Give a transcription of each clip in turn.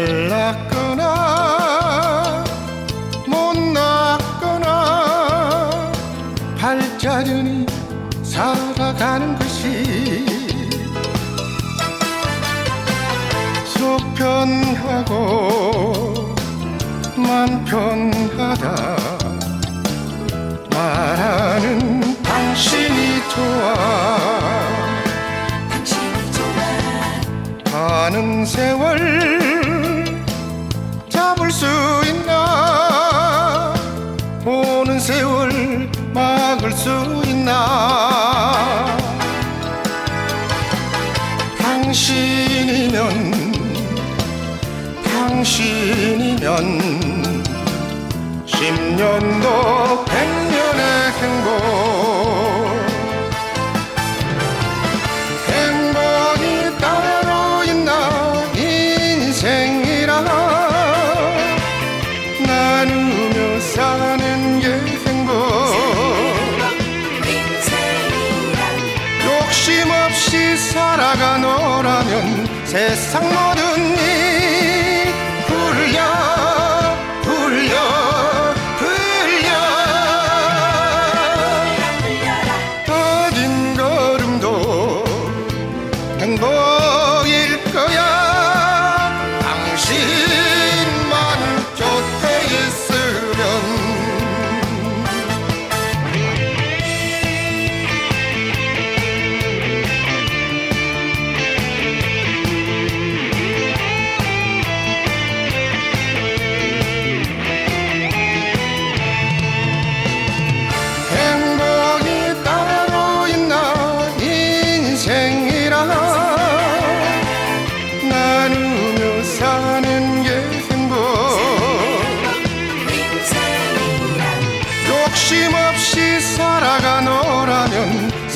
잘났거나 못났거나 발자연히 살아가는 것이 속편하고 맘 편하다. 말하는 당신이 좋아. 당신이 좋아. 가는 세월 수 있나? 당신이면 당신이면 십년도 인생이란 욕심 없이 살아가노라면 세상 모든 일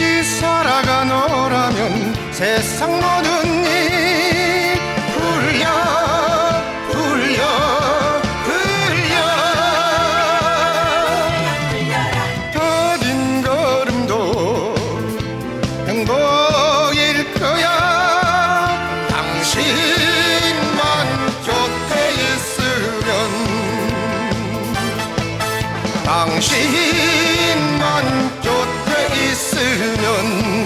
없이 살아가노라면 세상 모든 일 불려 불려 불려. 어딘 걸음도 행복일 거야. 당신만 곁에 있으면 당신 들으면